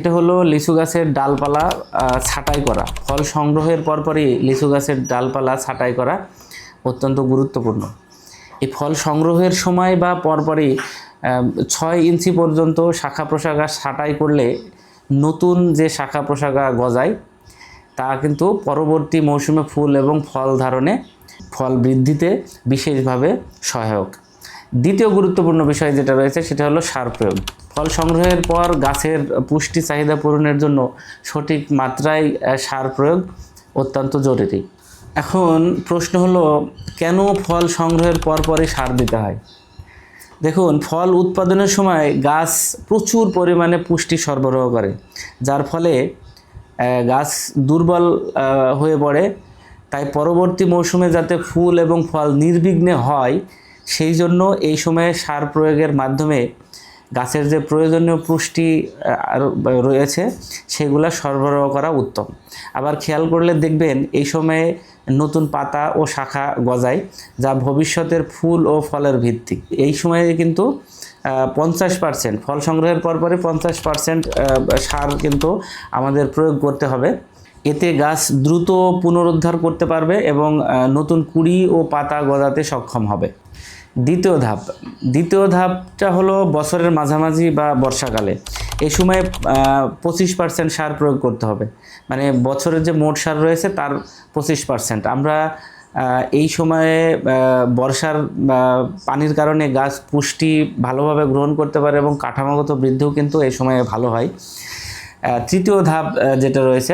এটা হলো লিচু গাছের ডালপালা ছাঁটাই করা। ফল সংগ্রহের পরপরই লিচু গাছের ডালপালা ছাঁটাই করা অত্যন্ত গুরুত্বপূর্ণ। এই ফল সংগ্রহের সময় বা পরপরই ছয় ইঞ্চি পর্যন্ত শাখা প্রশাখা ছাঁটাই করলে নতুন যে শাখা প্রশাখা গজায়, তা কিন্তু পরবর্তী মৌসুমে ফুল এবং ফল ধারণে ফল বৃদ্ধিতে বিশেষভাবে সহায়ক। দ্বিতীয় গুরুত্বপূর্ণ বিষয় যেটা রয়েছে সেটা হলো সার প্রয়োগ। ফল সংগ্রহের পর গাছের পুষ্টি চাহিদা পূরণের জন্য সঠিক মাত্রায় সার প্রয়োগ অত্যন্ত জরুরি। এখন প্রশ্ন হলো, কেন ফল সংগ্রহের পর পরই সার দিতে হয়? দেখুন, ফল উৎপাদনের সময় গাছ প্রচুর পরিমাণে পুষ্টি সরবরাহ করে, যার ফলে গাছ দুর্বল হয়ে পড়ে। তাই পরবর্তী মৌসুমে যাতে ফুল এবং ফল নির্বিঘ্নে হয় সেই জন্য এই সময়ে সার প্রয়োগের মাধ্যমে গাছের যে প্রয়োজনীয় পুষ্টি রয়েছে, সেগুলা সরবরাহ করা উত্তম। আবার খেয়াল করলে দেখবেন এই সময়ে নতুন পাতা ও শাখা গজায়, যা ভবিষ্যতের ফুল ও ফলের ভিত্তি। এই সময়ে কিন্তু পঞ্চাশ পার্সেন্ট, ফল সংগ্রহের পরপরই পঞ্চাশ পার্সেন্ট সার কিন্তু আমাদের প্রয়োগ করতে হবে। এতে গাছ দ্রুত পুনরুদ্ধার করতে পারবে এবং নতুন কুড়ি ও পাতা গজাতে সক্ষম হবে। দ্বিতীয় ধাপ। দ্বিতীয় ধাপটা হলো বছরের মাঝামাঝি বা বর্ষাকালে। এই সময় পঁচিশ পার্সেন্ট সার প্রয়োগ করতে হবে। মানে বছরের যে মোট সার রয়েছে তার পঁচিশ পার্সেন্ট আমরা এই সময়ে বর্ষার পানির কারণে গাছ পুষ্টি ভালোভাবে গ্রহণ করতে পারে এবং কাঠামোগত বৃদ্ধিও কিন্তু এই সময়ে ভালো হয়। তৃতীয় ধাপ যেটা রয়েছে